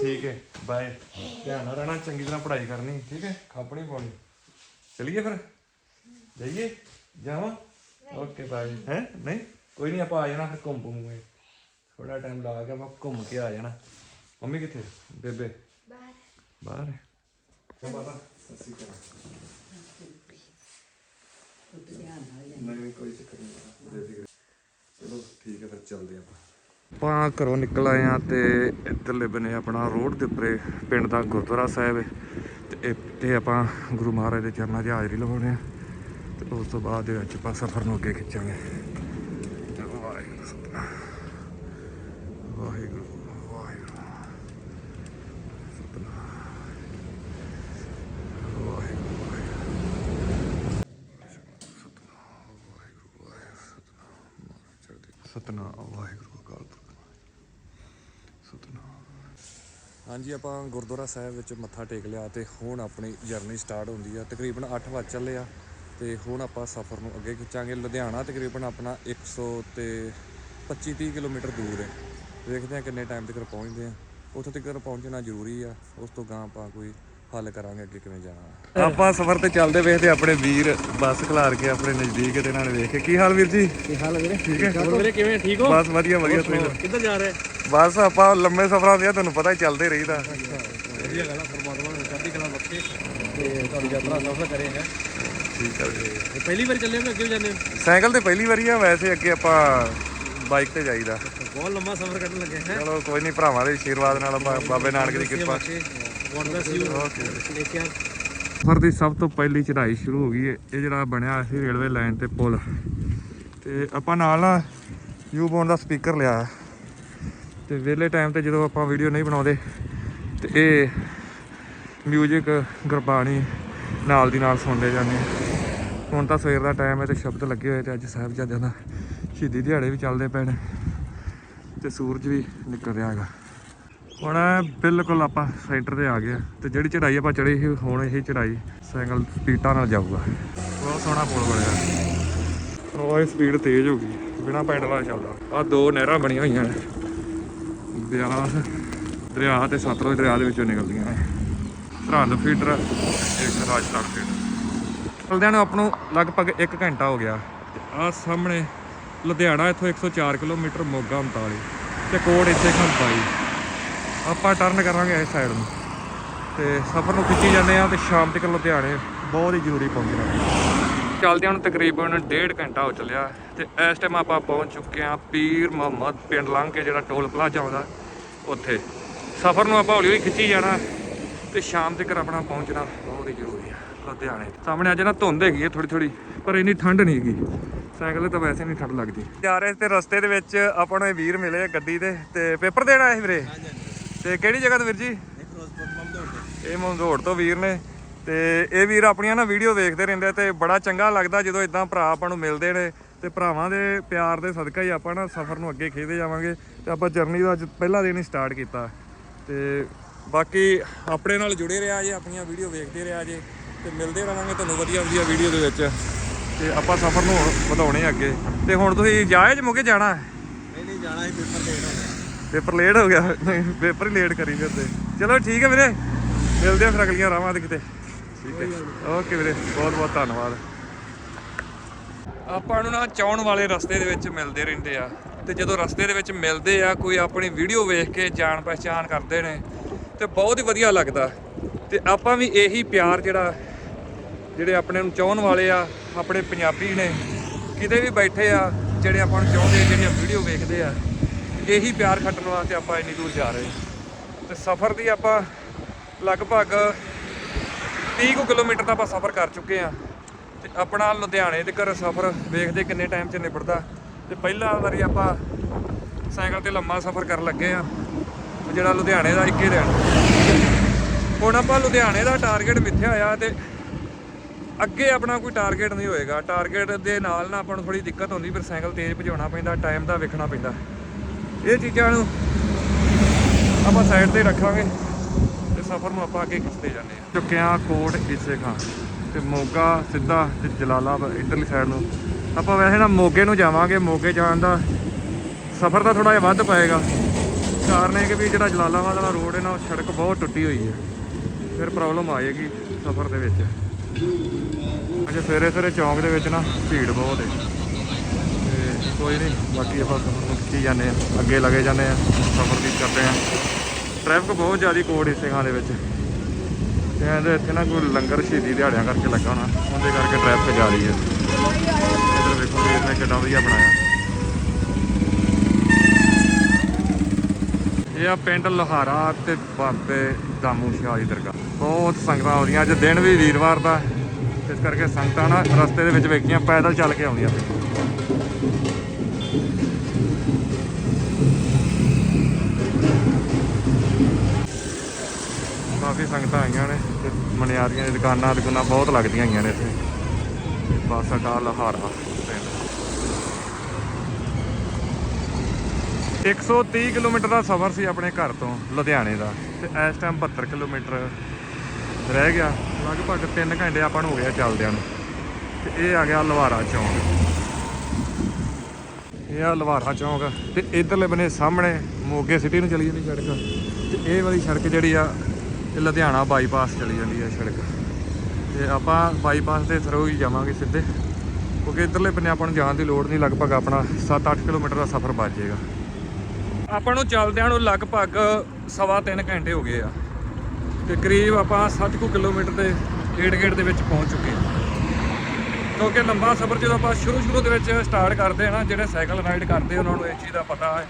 ਠੀਕ ਹੈ ਬਾਏ ਧਿਆਨ ਨਾਲ ਰਹਿਣਾ ਚੰਗੀ ਤਰ੍ਹਾਂ ਪੜ੍ਹਾਈ ਕਰਨੀ ਠੀਕ ਹੈ ਖਾਪਣੀ ਪਾਉਣੀ। ਚਲਿਏ ਫਿਰ? ਜਾਈਏ? ਜਾਵਾਂ? ਓਕੇ ਬਾਏ ਹੈ? ਨਹੀਂ? ਕੋਈ ਨਹੀਂ ਆਪਾਂ ਆ ਜਾਣਾ ਫਿਰ ਘੁੰਮ ਪੂਗੇ ਥੋੜਾ ਟਾਈਮ ਲਾ ਕੇ ਆਪਾਂ ਘੁੰਮ ਕੇ ਆ ਜਾਣਾ। ਮੰਮੀ ਕਿੱਥੇ? ਬੇਬੇ? ਬਾਹਰ ਬਾਹਰ ਹੈ ਸੱਸੀ ਨਹੀਂ ਕੋਈ ਚੱਕਰ ਨਹੀਂ। ਬੇਬੀ ਚਲੋ ਠੀਕ ਹੈ ਫਿਰ ਚੱਲਦੇ ਆਪਾਂ। ਆਪਾਂ ਘਰੋਂ ਨਿਕਲ ਆਏ ਆ ਤੇ ਇੱਧਰਲੇ ਬਨੇ ਆਪਣਾ ਰੋਡ ਦੇ ਉੱਪਰ ਪਿੰਡ ਦਾ ਗੁਰਦੁਆਰਾ ਸਾਹਿਬ ਹੈ। ਤੇ ਇੱਥੇ ਆਪਾਂ ਗੁਰੂ ਮਹਾਰਾਜ ਦੇ ਚਰਨਾਂ 'ਚ ਹਾਜ਼ਰੀ ਲਵਾਉਣੇ ਆ ਤੇ ਉਸ ਤੋਂ ਬਾਅਦ ਦੇ ਵਿੱਚ ਆਪਾਂ ਸਫ਼ਰ ਨੂੰ ਅੱਗੇ ਖਿੱਚਾਂਗੇ। ਵਾਹਿਗੁਰੂ ਵਾਹਿਗੁਰੂ ਵਾਹਿਗੁਰੂ। ਵਾਹਿਗੁਰੂ ਵਾਹਿਗੁਰੂ। ਵਾਹਿਗੁਰੂ ਵਾਹਿਗੁਰੂ ਵਾਹਿਗੁਰੂ ਅਕਾਲ ਪੁਰਖ ਸਤਿਨਾਮ ਹਾਂਜੀ, ਆਪਾਂ ਗੁਰਦੁਆਰਾ ਸਾਹਿਬ ਵਿੱਚ ਮੱਥਾ ਟੇਕ ਲਿਆ ਤੇ ਹੁਣ ਆਪਣੀ ਜਰਨੀ ਸਟਾਰਟ ਹੁੰਦੀ ਆ। ਤਕਰੀਬਨ 8 ਵਜੇ ਚੱਲੇ ਆ ਤੇ ਹੁਣ ਆਪਾਂ ਸਫ਼ਰ ਨੂੰ ਅੱਗੇ ਖਿੱਚਾਂਗੇ। ਲੁਧਿਆਣਾ ਤਕਰੀਬਨ ਆਪਣਾ 100 ਤੇ 25 30 ਕਿਲੋਮੀਟਰ ਦੂਰ ਹੈ। ਵੇਖਦੇ ਆ ਕਿੰਨੇ ਟਾਈਮ ਤੱਕ ਪਹੁੰਚਦੇ ਆ। ਉੱਥੇ ਤੱਕ ਪਹੁੰਚਣਾ ਜ਼ਰੂਰੀ ਆ। ਉਸ ਤੋਂ ਗਾਂ ਆਪਾਂ ਕੋਈ ਹੱਲ ਕਰਾਂਗੇ ਅੱਗੇ ਕਿਵੇਂ ਜਾਣਾ ਆਪਾਂ ਸਫ਼ਰ ਤੇ ਚੱਲਦੇ ਵੇਖਦੇ ਆਪਣੇ ਵੀਰ ਬੱਸ ਖਲਾਰ ਕੇ ਆਪਣੇ ਨਜ਼ਦੀਕ ਤੇ ਨਾਲ ਵੇਖ ਕੇ। ਕੀ ਹਾਲ ਵੀਰ ਜੀ? ਕੀ ਹਾਲ ਵੀਰੇ? ਠੀਕ ਹੈ? ਹੋਰ ਵੀਰੇ ਕਿਵੇਂ? ਠੀਕ ਹੋ? ਬਸ ਵਧੀਆ ਵਧੀਆ ਤੁਸੀਂ ਦੱਸੋ। ਕਿੱਧਰ ਜਾ ਰਹੇ? ਬਸ ਆਪਾਂ ਲੰਮੇ ਸਫ਼ਰਾਂ ਦੇ ਤੁਹਾਨੂੰ ਪਤਾ ਹੀ ਚੱਲਦੇ ਰਹੀਦਾ ਵਧੀਆ ਗੱਲ ਆ ਪਰਮਾਤਮਾ ਨੇ ਚੜ੍ਹਦੀ ਕਲਾ ਬਖਸ਼ੇ ਤੇ ਤੁਹਾਡੀ ਯਾਤਰਾ ਸਫਲ ਕਰੇ ਹੈ। ਠੀਕ ਹੈ ਜੀ ਤੇ ਪਹਿਲੀ ਵਾਰ ਚੱਲੇ ਹੋ ਅੱਗੇ ਵੀ ਜਾਂਦੇ ਹੋ? ਸਾਈਕਲ ਤੇ ਪਹਿਲੀ ਵਾਰੀ ਆ ਵੈਸੇ ਅੱਗੇ ਆਪਾਂ ਬਾਈਕ ਤੇ ਜਾਈਦਾ। ਬਹੁਤ ਲੰਮਾ ਸਫ਼ਰ ਕੱਢਣ ਲੱਗੇ ਹੈ। ਚਲੋ ਕੋਈ ਨਹੀਂ ਭਰਾਵਾਂ ਦੇ ਆਸ਼ੀਰਵਾਦ ਨਾਲ ਆਪਾਂ ਬਾਬੇ ਨਾਨਕ ਦੀ ਕਿਰਪਾ। God bless you okay take care ਸਫ਼ਰ ਦੀ ਸਭ ਤੋਂ ਪਹਿਲੀ ਚੜ੍ਹਾਈ ਸ਼ੁਰੂ ਹੋ ਗਈ ਹੈ ਇਹ ਜਿਹੜਾ ਬਣਿਆ ਸੀ ਰੇਲਵੇ ਲਾਈਨ ਤੇ ਪੁਲ। ਤੇ ਆਪਾਂ ਨਾਲ ਨਾ ਯੂ ਬੋਨ ਦਾ ਸਪੀਕਰ ਲਿਆ। ਤੇ ਵਿਹਲੇ ਟਾਈਮ ਤੇ ਜਦੋਂ ਆਪਾਂ ਵੀਡੀਓ ਨਹੀਂ ਬਣਾਉਂਦੇ ਤੇ ਇਹ ਮਿਊਜ਼ਿਕ ਗੁਰਬਾਣੀ ਨਾਲ ਦੀ ਨਾਲ ਸੁਣਦੇ ਜਾਂਦੇ। ਹੁਣ ਤਾਂ ਸਵੇਰ ਦਾ ਟਾਈਮ ਹੈ ਤੇ ਸ਼ਬਦ ਲੱਗੇ ਹੋਏ ਤੇ ਅੱਜ ਸਾਹਿਬਜ਼ਾਦਿਆਂ ਦਾ ਸ਼ਹੀਦੀ ਦਿਹਾੜੇ ਵੀ ਚੱਲਦੇ ਨੇ। ਤੇ ਸੂਰਜ ਵੀ ਨਿਕਲ ਰਿਹਾ ਹੈਗਾ। ਹੁਣ ਬਿਲਕੁਲ ਆਪਾਂ ਸੈਂਟਰ ਤੇ ਆ ਗਏ ਆ ਤੇ ਜਿਹੜੀ ਚੜਾਈ ਆਪਾਂ ਚੜੀ ਸੀ, ਹੁਣ ਇਹ ਚੜਾਈ ਸਾਈਕਲ ਸਪੀਡਾਂ ਨਾਲ ਜਾਊਗਾ। ਬਹੁਤ ਸੋਹਣਾ ਪੁਲ ਬਣਿਆ। ਉਹ ਸਪੀਡ ਤੇਜ਼ ਹੋ ਗਈ, ਬਿਨਾ ਪੈਡਲ ਵਾਲਾ ਚੱਲਦਾ। ਆ ਦੋ ਨਹਿਰਾਂ ਬਣੀਆਂ ਹੋਈਆਂ ਨੇ। ਬਿਆਸ ਦਰਿਆ ਤੇ ਸਤਲੁਜ ਦਰਿਆ ਦੇ ਵਿੱਚੋਂ ਨਿਕਲਦੀਆਂ ਨੇ। ਸਰਹੰਦ ਫੀਡਰ ਇੱਕ ਰਾਜਸਥਾਨ ਫੀਡਰ ਚਲਦਿਆਂ ਨੂੰ ਆਪ ਨੂੰ ਲਗਭਗ 1 ਘੰਟਾ ਹੋ ਗਿਆ। ਤੇ ਆ ਸਾਹਮਣੇ ਲੁਧਿਆਣਾ, ਇੱਥੋਂ 104 ਕਿਲੋਮੀਟਰ ਮੋਗਾ 39 ਤੇ ਕੋਡ ਇੱਥੇ ਖੰਪਾਈ ਆਪਾਂ ਟਰਨ ਕਰਾਂਗੇ ਇਸ ਸਾਈਡ ਨੂੰ। ਤੇ ਸਫ਼ਰ ਨੂੰ ਖਿੱਚੀ ਜਾਂਦੇ ਆ ਤੇ ਸ਼ਾਮ ਤੱਕ ਲੁਧਿਆਣੇ ਬਹੁਤ ਹੀ ਜ਼ਰੂਰੀ ਪਹੁੰਚਣਾ ਚੱਲਦਿਆਂ ਨੂੰ ਤਕਰੀਬਨ ਡੇਢ ਘੰਟਾ ਹੋ ਚੱਲਿਆ ਤੇ ਇਸ ਟਾਈਮ ਆਪਾਂ ਪਹੁੰਚ ਚੁੱਕੇ ਆ ਪੀਰ ਮੁਹੰਮਦ ਪਿੰਡ ਲੰਘ ਕੇ ਜਿਹੜਾ ਟੋਲ ਪਲਾਜ਼ਾ ਆਉਂਦਾ ਉੱਥੇ। ਸਫ਼ਰ ਨੂੰ ਆਪਾਂ ਹੌਲੀ ਹੌਲੀ ਖਿੱਚੀ ਜਾਣਾ ਤੇ ਸ਼ਾਮ ਤੱਕ ਆਪਣਾ ਪਹੁੰਚਣਾ ਬਹੁਤ ਹੀ ਜ਼ਰੂਰੀ ਆ ਲੁਧਿਆਣੇ ਸਾਹਮਣੇ ਅੱਜ ਨਾ ਧੁੰਦ ਹੈਗੀ ਹੈ ਥੋੜੀ ਥੋੜੀ ਪਰ ਇੰਨੀ ਠੰਡ ਨਹੀਂ ਹੈਗੀ। ਸਾਈਕਲ ਤੇ ਵੈਸੇ ਨਹੀਂ ਠੰਡ ਲੱਗਦੀ। ਜਾ ਰਹੇ ਤੇ ਰਸਤੇ ਦੇ ਵਿੱਚ ਆਪਾਂ ਨੂੰ ਵੀਰ ਮਿਲੇ ਗੱਡੀ ਤੇ ਤੇ ਪੇਪਰ ਦੇਣ ਆਏ ਸੀ ਵੀਰੇ? ਤੇ ਕਿਹੜੀ ਜਗ੍ਹਾ ਤੋਂ ਵੀਰ ਜੀ? ਇਹ ਮੰਦੋੜ ਤੋਂ ਵੀਰ ਨੇ। ਤੇ ਇਹ ਵੀਰ ਆਪਣੀਆਂ ਨਾ ਵੀਡੀਓ ਵੇਖਦੇ ਰਹਿੰਦੇ ਤੇ ਬੜਾ ਚੰਗਾ ਲੱਗਦਾ ਜਦੋਂ ਇਦਾਂ ਭਰਾ ਆਪਾਂ ਨੂੰ ਮਿਲਦੇ ਨੇ ਤੇ ਭਰਾਵਾਂ ਦੇ ਪਿਆਰ ਦੇ ਸਦਕਾ ਹੀ ਆਪਾਂ ਨਾ ਸਫ਼ਰ ਨੂੰ ਅੱਗੇ ਖੇਦੇ ਜਾਵਾਂਗੇ ਤੇ ਆਪਾਂ ਜਰਨੀ ਦਾ ਅੱਜ ਪਹਿਲਾ ਦਿਨ ਹੀ ਸਟਾਰਟ ਕੀਤਾ। ਤੇ ਬਾਕੀ ਆਪਣੇ ਨਾਲ ਜੁੜੇ ਰਿਹਾ ਜੇ ਆਪਣੀਆਂ ਵੀਡੀਓ ਵੇਖਦੇ ਰਿਹਾ ਜੇ ਤੇ ਮਿਲਦੇ ਰਵਾਂਗੇ ਤੁਹਾਨੂੰ ਵਧੀਆ ਵਧੀਆ ਵੀਡੀਓ ਦੇ ਵਿੱਚ। ਤੇ ਆਪਾਂ ਸਫ਼ਰ ਨੂੰ ਵਧਾਉਣੇ ਅੱਗੇ। ਤੇ ਹੁਣ ਤੁਸੀਂ ਜਾਏ ਜੇ ਮੁਕੇ ਜਾਣਾ? ਨਹੀਂ ਨਹੀਂ ਜਾਣਾ ਹੈ ਪੇਪਰ ਦੇਣ ਪੇਪਰ ਲੇਟ ਹੋ ਗਿਆ। ਪੇਪਰ ਹੀ ਲੇਟ ਕਰੀ ਫਿਰਦੇ। ਚਲੋ ਠੀਕ ਹੈ ਵੀਰੇ। ਮਿਲਦੇ ਆ ਫਿਰ ਅਗਲੀਆਂ ਰਾਵਾਂ ਤੇ ਕਿਤੇ। ਠੀਕ ਹੈ। ਓਕੇ ਵੀਰੇ ਬਹੁਤ ਬਹੁਤ ਧੰਨਵਾਦ। ਆਪਾਂ ਨੂੰ ਨਾ ਚਾਉਣ ਵਾਲੇ ਰਸਤੇ ਦੇ ਵਿੱਚ ਮਿਲਦੇ ਰਹਿੰਦੇ ਆ। ਤੇ ਜਦੋਂ ਰਸਤੇ ਦੇ ਵਿੱਚ ਮਿਲਦੇ ਆ ਕੋਈ ਆਪਣੀ ਵੀਡੀਓ ਵੇਖ ਕੇ ਜਾਣ ਪਛਾਣ ਕਰਦੇ ਨੇ ਤੇ ਬਹੁਤ ਹੀ ਵਧੀਆ ਲੱਗਦਾ। ਤੇ ਆਪਾਂ ਵੀ ਇਹੀ ਪਿਆਰ ਜਿਹੜਾ ਜਿਹੜੇ ਆਪਣੇ ਨੂੰ ਚਾਹਣ ਵਾਲੇ ਆ ਆਪਣੇ ਪੰਜਾਬੀ ਨੇ ਕਿਤੇ ਵੀ ਬੈਠੇ ਆ ਜਿਹੜੇ ਆਪਾਂ ਨੂੰ ਚਾਹੁੰਦੇ ਆ, ਜਿਹੜੀਆਂ ਵੀਡੀਓ ਵੇਖਦੇ ਆ ਇਹੀ ਪਿਆਰ ਖੱਟਣ ਵਾਸਤੇ ਆਪਾਂ ਇੰਨੀ ਦੂਰ ਜਾ ਰਹੇ ਹਾਂ। ਤੇ ਸਫ਼ਰ ਦੀ ਆਪਾਂ ਲਗਭਗ 30 ਕੁ ਕਿਲੋਮੀਟਰ ਦਾ ਆਪਾਂ ਸਫ਼ਰ ਕਰ ਚੁੱਕੇ ਆ ਤੇ ਆਪਣਾ ਲੁਧਿਆਣੇ ਦੇ ਘਰ ਸਫ਼ਰ ਵੇਖਦੇ ਕਿੰਨੇ ਟਾਈਮ 'ਚ ਨਿਬੜਦਾ। ਤੇ ਪਹਿਲਾ ਵਾਰੀ ਆਪਾਂ ਸਾਈਕਲ ਤੇ ਲੰਮਾ ਸਫ਼ਰ ਕਰਨ ਲੱਗੇ ਆ ਜਿਹੜਾ ਲੁਧਿਆਣੇ ਦਾ ਇੱਕੇ ਦਿਨ। ਹੁਣ ਆਪਾਂ ਲੁਧਿਆਣੇ ਦਾ ਟਾਰਗੇਟ ਮਿੱਥਿਆ ਹੋਇਆ ਤੇ ਅੱਗੇ ਆਪਣਾ ਕੋਈ ਟਾਰਗੇਟ ਨਹੀਂ ਹੋਏਗਾ। ਟਾਰਗੇਟ ਦੇ ਨਾਲ ਨਾ ਆਪਾਂ ਨੂੰ ਥੋੜੀ ਦਿੱਕਤ ਹੁੰਦੀ ਫਿਰ ਸਾਈਕਲ ਤੇਜ਼ ਭਜਾਉਣਾ ਪੈਂਦਾ ਟਾਈਮ ਦਾ ਵੇਖਣਾ ਪੈਂਦਾ। ਇਹ ਚੀਜ਼ਾਂ ਨੂੰ ਆਪਾਂ ਸਾਈਡ ਤੇ ਰੱਖਾਂਗੇ ਤੇ ਸਫ਼ਰ ਨੂੰ ਆਪਾਂ ਅੱਗੇ ਖਿੱਚਦੇ ਜਾਂਦੇ ਹਾਂ। ਚੁੱਕਿਆ ਕੋਟ ਇਸੇ ਖਾਂ। ਤੇ ਮੋਗਾ ਸਿੱਧਾ ਤੇ ਜਲਾਲਾਬਾਦ ਇਧਰਲੀ ਸਾਈਡ ਨੂੰ। ਆਪਾਂ ਵੈਸੇ ਨਾ ਮੋਗੇ ਨੂੰ ਜਾਵਾਂਗੇ, ਮੋਗੇ ਜਾਣ ਦਾ ਸਫ਼ਰ ਤਾਂ ਥੋੜਾ ਜਿਹਾ ਵੱਧ ਪਏਗਾ। ਕਾਰਨ ਇਹ ਕਿ ਵੀ ਜਿਹੜਾ ਜਲਾਲਾਬਾਦ ਵਾਲਾ ਰੋਡ ਹੈ ਨਾ, ਉਹ ਸੜਕ ਬਹੁਤ ਟੁੱਟੀ ਹੋਈ ਹੈ। ਫਿਰ ਪ੍ਰੋਬਲਮ ਆ ਆਏਗੀ ਸਫ਼ਰ ਦੇ ਵਿੱਚ। ਅਜੇ ਸਵੇਰੇ ਸਵੇਰੇ ਚੌਂਕ ਦੇ ਵਿੱਚ ਨਾ ਭੀੜ ਬਹੁਤ ਹੈ। ਕੋਈ ਨਹੀਂ, ਬਾਕੀ ਆਪਾਂ ਸਫ਼ਰ ਜਾਂਦੇ ਆ ਅੱਗੇ ਲੱਗੇ ਜਾਂਦੇ ਆ ਸਫ਼ਰ ਵੀ ਕਰਦੇ ਆ ਟ੍ਰੈਫਿਕ ਬਹੁਤ ਜ਼ਿਆਦਾ ਕੋਡ ਸਿੰਘਾਂ ਦੇ ਵਿੱਚ। ਕਹਿੰਦੇ ਇੱਥੇ ਨਾ ਕੋਈ ਲੰਗਰ ਸ਼ਹੀਦੀ ਦਿਹਾੜਿਆਂ ਕਰਕੇ ਲੱਗਾ ਹੋਣਾ, ਉਹਦੇ ਕਰਕੇ ਟ੍ਰੈਫਿਕ ਜ਼ਿਆਦਾ ਹੈ। ਇਧਰ ਵੇਖੋ ਵੀ ਇਹਨੇ ਕਿੰਨਾ ਵਧੀਆ ਬਣਾਇਆ। ਇਹ ਆ ਪਿੰਡ ਲੋਹਾਰਾ ਤੇ ਬਾਬੇ ਦਾਮੂ ਸ਼ਾਹ ਦੀ ਦਰਗਾਹ। ਬਹੁਤ ਸੰਗਤਾਂ ਆਉਂਦੀਆਂ, ਅੱਜ ਦਿਨ ਵੀ ਵੀਰਵਾਰ ਦਾ, ਇਸ ਕਰਕੇ ਸੰਗਤਾਂ ਨਾ ਰਸਤੇ ਦੇ ਵਿੱਚ ਵੇਖੀਆਂ, ਪੈਦਲ ਚੱਲ ਕੇ ਆਉਂਦੀਆਂ। ਸੰਗਤਾਂ ਆਈਆਂ ਨੇ ਤੇ ਮਨਿਆਰੀਆਂ ਦੀ ਦੁਕਾਨਾਂ ਦੁਕਾਨਾਂ ਬਹੁਤ ਲੱਗਦੀਆਂ ਹੈਗੀਆਂ ਨੇ ਇੱਥੇ। ਤੇ ਬੱਸ ਅੱਡਾ ਲੋਹਾਰਾ ਪਿੰਡ 130 ਕਿਲੋਮੀਟਰ ਦਾ ਸਫ਼ਰ ਸੀ ਆਪਣੇ ਘਰ ਤੋਂ ਲੁਧਿਆਣੇ ਦਾ ਤੇ ਇਸ ਟਾਈਮ 72 ਕਿਲੋਮੀਟਰ ਰਹਿ ਗਿਆ। ਲਗਭਗ 3 ਘੰਟੇ ਆਪਾਂ ਨੂੰ ਹੋ ਗਿਆ ਚੱਲਦਿਆਂ ਨੂੰ। ਤੇ ਇਹ ਆ ਗਿਆ ਲਵਾਰਾ ਚੌਂਕ। ਇਹ ਆ ਲਵਾਰਾ ਚੌਂਕ ਤੇ ਇਧਰਲੇ ਬਨੇ ਸਾਹਮਣੇ ਮੋਗੇ ਸਿਟੀ ਨੂੰ ਚਲੀ ਜਾਂਦੀ ਸੜਕ। ਤੇ ਇਹ ਵਾਲੀ ਸੜਕ ਜਿਹੜੀ ਆ ਇਹ ਲੁਧਿਆਣਾ ਬਾਈਪਾਸ ਚਲੀ ਜਾਂਦੀ ਹੈ ਸੜਕ। ਤੇ ਆਪਾਂ ਬਾਈਪਾਸ ਦੇ ਥਰੂ ਹੀ ਜਾਵਾਂਗੇ ਸਿੱਧੇ। ਕਿਉਂਕਿ ਇਧਰਲੇ ਬੰਨੇ ਆਪਾਂ ਨੂੰ ਜਾਣ ਦੀ ਲੋੜ ਨਹੀਂ, ਲਗਭਗ ਆਪਣਾ 7-8 ਕਿਲੋਮੀਟਰ ਦਾ ਸਫ਼ਰ ਬਚ ਜਾਏਗਾ ਆਪਾਂ ਨੂੰ ਚੱਲਦਿਆਂ ਨੂੰ ਲਗਭਗ ਸਵਾ ਤਿੰਨ ਘੰਟੇ ਹੋ ਗਏ ਆ। ਤੇ ਕਰੀਬ ਆਪਾਂ 60 ਕੁ ਕਿਲੋਮੀਟਰ ਦੇ ਗੇੜ ਗੇੜ ਦੇ ਵਿੱਚ ਪਹੁੰਚ ਚੁੱਕੇ ਹਾਂ ਕਿਉਂਕਿ ਲੰਬਾ ਸਫ਼ਰ ਜਦੋਂ ਆਪਾਂ ਸ਼ੁਰੂ ਸ਼ੁਰੂ ਦੇ ਵਿੱਚ ਸਟਾਰਟ ਕਰਦੇ ਹਾਂ ਨਾ, ਜਿਹੜੇ ਸਾਈਕਲ ਰਾਈਡ ਕਰਦੇ ਉਹਨਾਂ ਨੂੰ ਇਸ ਚੀਜ਼ ਦਾ ਪਤਾ ਹੈ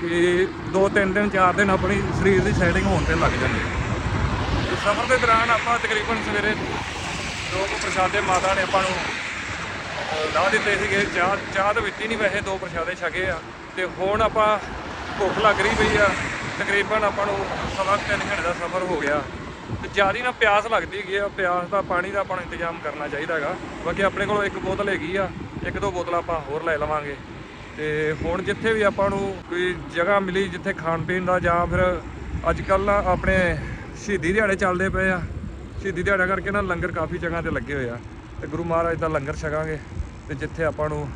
ਕਿ 2-3 ਦਿਨ 4 ਦਿਨ ਆਪਣੀ ਸਰੀਰ ਦੀ ਸੈਟਿੰਗ ਹੋਣ ਤੇ ਲੱਗ ਜਾਂਦੀ ਹੈ। ਸਫ਼ਰ ਦੇ ਦੌਰਾਨ ਆਪਾਂ ਤਕਰੀਬਨ ਸਵੇਰੇ ਦੋ ਕੁ ਪ੍ਰਸ਼ਾਦੇ ਮਾਤਾ ਨੇ ਆਪਾਂ ਨੂੰ ਅਹ, ਲਾ ਦਿੱਤੇ ਸੀਗੇ। ਚਾਹ ਚਾਹ ਤਾਂ ਵਿੱਤੀ ਨਹੀਂ ਵੈਸੇ ਦੋ ਪ੍ਰਸ਼ਾਦੇ ਛਕੇ ਆ। ਤੇ ਹੁਣ ਆਪਾਂ ਭੁੱਖ ਲੱਗ ਰਹੀ ਪਈ ਆ। ਤਕਰੀਬਨ ਆਪਾਂ ਨੂੰ ਸਵਾ ਕੁ ਤਿੰਨ ਘੰਟੇ ਦਾ ਸਫ਼ਰ ਹੋ ਗਿਆ। ਤੇ ਜ਼ਿਆਦਾ ਨਾ ਪਿਆਸ ਲੱਗਦੀ ਹੈਗੀ ਆ। ਪਿਆਸ ਦਾ ਪਾਣੀ ਦਾ ਆਪਾਂ ਨੂੰ ਇੰਤਜ਼ਾਮ ਕਰਨਾ ਚਾਹੀਦਾ ਹੈਗਾ। ਬਾਕੀ ਆਪਣੇ ਕੋਲ ਇੱਕ ਬੋਤਲ ਹੈਗੀ ਆ। ਇੱਕ ਦੋ ਬੋਤਲਾਂ ਆਪਾਂ ਹੋਰ ਲੈ ਲਵਾਂਗੇ। ਤੇ ਹੁਣ ਜਿੱਥੇ ਵੀ ਆਪਾਂ ਨੂੰ ਕੋਈ ਜਗ੍ਹਾ ਮਿਲੀ ਜਿੱਥੇ ਖਾਣ ਪੀਣ ਦਾ ਜਾਂ ਫਿਰ ਅੱਜ ਕੱਲ੍ਹ ਨਾ ਆਪਣੇ ਸ਼ਹੀਦੀ ਦਿਹਾੜੇ ਚੱਲਦੇ ਪਏ ਆ। ਸ਼ਹੀਦੀ ਦਿਹਾੜਾ ਕਰਕੇ ਨਾ ਲੰਗਰ ਕਾਫੀ ਜਗ੍ਹਾ ਤੇ ਲੱਗੇ ਹੋਏ ਆ। ਤੇ ਗੁਰੂ ਮਹਾਰਾਜ ਦਾ ਲੰਗਰ ਛਕਾਂਗੇ ਤੇ ਜਿੱਥੇ ਆਪਾਂ ਨੂੰ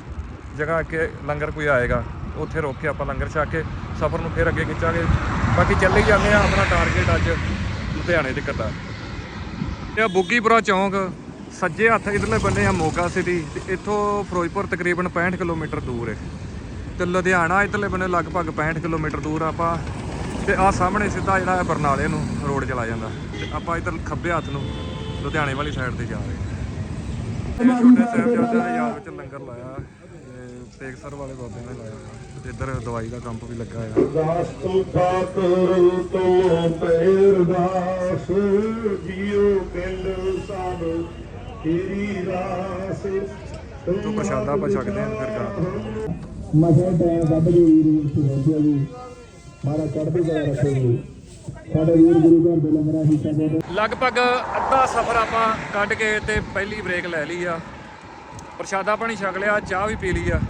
ਜਗ੍ਹਾ ਕਿ ਲੰਗਰ ਕੋਈ ਆਏਗਾ, ਉੱਥੇ ਰੋਕ ਕੇ ਆਪਾਂ ਲੰਗਰ ਛਕ ਕੇ ਸਫ਼ਰ ਨੂੰ ਫਿਰ ਅੱਗੇ ਖਿੱਚਾਂਗੇ। ਬਾਕੀ ਚੱਲੇ ਜਾਂਦੇ ਆ ਆਪਣਾ ਟਾਰਗੇਟ ਅੱਜ ਲੁਧਿਆਣੇ ਦੇ ਕਰਦਾ ਇਹ ਬੁੱਗੀਪੁਰਾ ਚੌਂਕ, ਸੱਜੇ ਹੱਥ ਇਧਰਲੇ ਬੰਨੇ ਆ ਮੋਗਾ ਸਿਟੀ ਤੇ ਇੱਥੋਂ ਫਿਰੋਜ਼ਪੁਰ ਤਕਰੀਬਨ 65 ਕਿਲੋਮੀਟਰ ਦੂਰ ਹੈ ਤੇ ਲੁਧਿਆਣਾ ਇਧਰਲੇ ਬੰਨੇ ਲਗਭਗ 65 ਕਿਲੋਮੀਟਰ ਦੂਰ ਆਪਾਂ। ਤੇ ਆ ਸਾਹਮਣੇ ਸਿੱਧਾ ਜਿਹੜਾ ਹੈ ਬਰਨਾਲੇ ਨੂੰ ਰੋਡ ਚਲਾ ਜਾਂਦਾ। ਤੇ ਆਪਾਂ ਇਧਰ ਖੱਬੇ ਹੱਥ ਨੂੰ ਲੁਧਿਆਣੇ ਵਾਲੀ ਸਾਈਡ ਤੇ ਜਾ ਰਹੇ ਹਾਂ। ਛੋਟੇ ਸਾਹਿਬਜ਼ਾਦਿਆਂ ਦੇ ਯਾਦ ਵਿੱਚ ਲੰਗਰ ਲਾਇਆ ਤੇ ਤੇਗਸਰ ਵਾਲੇ ਬਾਬੇ ਨੇ ਲਾਇਆ। ਤੇ ਇੱਧਰ ਦਵਾਈ ਦਾ ਕੰਪ ਵੀ ਲੱਗਾ ਆ। ਦਾਸ ਤੂੰ ਠਾਕੁਰ ਤੋਂ ਪੈਰਦਾਸ ਜੀਉ ਪਿੰਡ ਸਭ ਤੇਰੀ ਰਾਸ। ਤੋਂ ਪ੍ਰਸ਼ਾਦਾ ਆਪਾਂ ਛਕਦੇ ਹਾਂ ਫਿਰ ਗਾ। ਮਸੇ ਟਾਈਮ ਕੱਢ ਕੇ ਵੀਰ ਵੀਰ ਸੁਣਦੇ ਜੀ ਚੜ੍ਹਦੀ ਕਲਾ ਰੱਖੋ ਜੀ ਸਾਡੇ ਵੀਰ ਗੁਰੂ ਘਰ ਦੇ ਲੰਗਰਾਂ ਹੀ ਕਹਿੰਦੇ ਲਗਭਗ ਅੱਧਾ ਸਫ਼ਰ ਆਪਾਂ ਕੱਢ ਕੇ ਤੇ ਪਹਿਲੀ ਬ੍ਰੇਕ ਲੈ ਲਈ ਆ। ਪ੍ਰਸ਼ਾਦਾ ਪਾਣੀ ਛਕ ਲਿਆ, ਚਾਹ ਵੀ ਪੀ ਲਈ ਆ।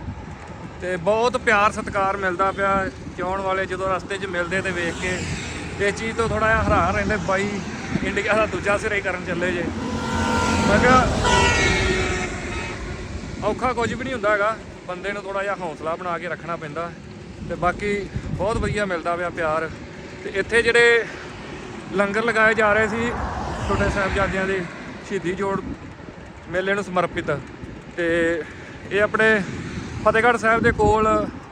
ਤੇ ਬਹੁਤ ਪਿਆਰ ਸਤਿਕਾਰ ਮਿਲਦਾ ਪਿਆ ਚਾਉਣ ਵਾਲੇ ਜਦੋਂ ਰਸਤੇ 'ਚ ਮਿਲਦੇ ਤੇ ਵੇਖ ਕੇ। ਇਸ ਚੀਜ਼ ਤੋਂ ਥੋੜਾ ਜਿਹਾ ਹੈਰਾਨ ਰਹਿੰਦੇ ਬਾਈ, ਇੰਡੀਆ ਦਾ ਦੂਜਾ ਸਿਰਾ ਹੀ ਕਰਨ ਚੱਲੇ ਜੇ। ਮੈਂ ਕਿਹਾ, ਔਖਾ ਕੁਝ ਵੀ ਨਹੀਂ ਹੁੰਦਾ ਹੈਗਾ। ਬੰਦੇ ਨੂੰ ਥੋੜਾ ਜਿਹਾ ਹੌਸਲਾ ਬਣਾ ਕੇ ਰੱਖਣਾ ਪੈਂਦਾ। ਤੇ ਬਾਕੀ ਬਹੁਤ ਵਧੀਆ ਮਿਲਦਾ ਪਿਆ ਪਿਆਰ। ਤੇ ਇੱਥੇ ਜਿਹੜੇ ਲੰਗਰ ਲਗਾਏ ਜਾ ਰਹੇ ਸੀ ਛੋਟੇ ਸਾਹਿਬਜ਼ਾਦਿਆਂ ਦੇ ਸ਼ਹੀਦੀ ਜੋੜ ਮੇਲੇ ਨੂੰ ਸਮਰਪਿਤ। ਤੇ ਇਹ ਆਪਣੇ ਫਤਿਹਗੜ੍ਹ ਸਾਹਿਬ ਦੇ ਕੋਲ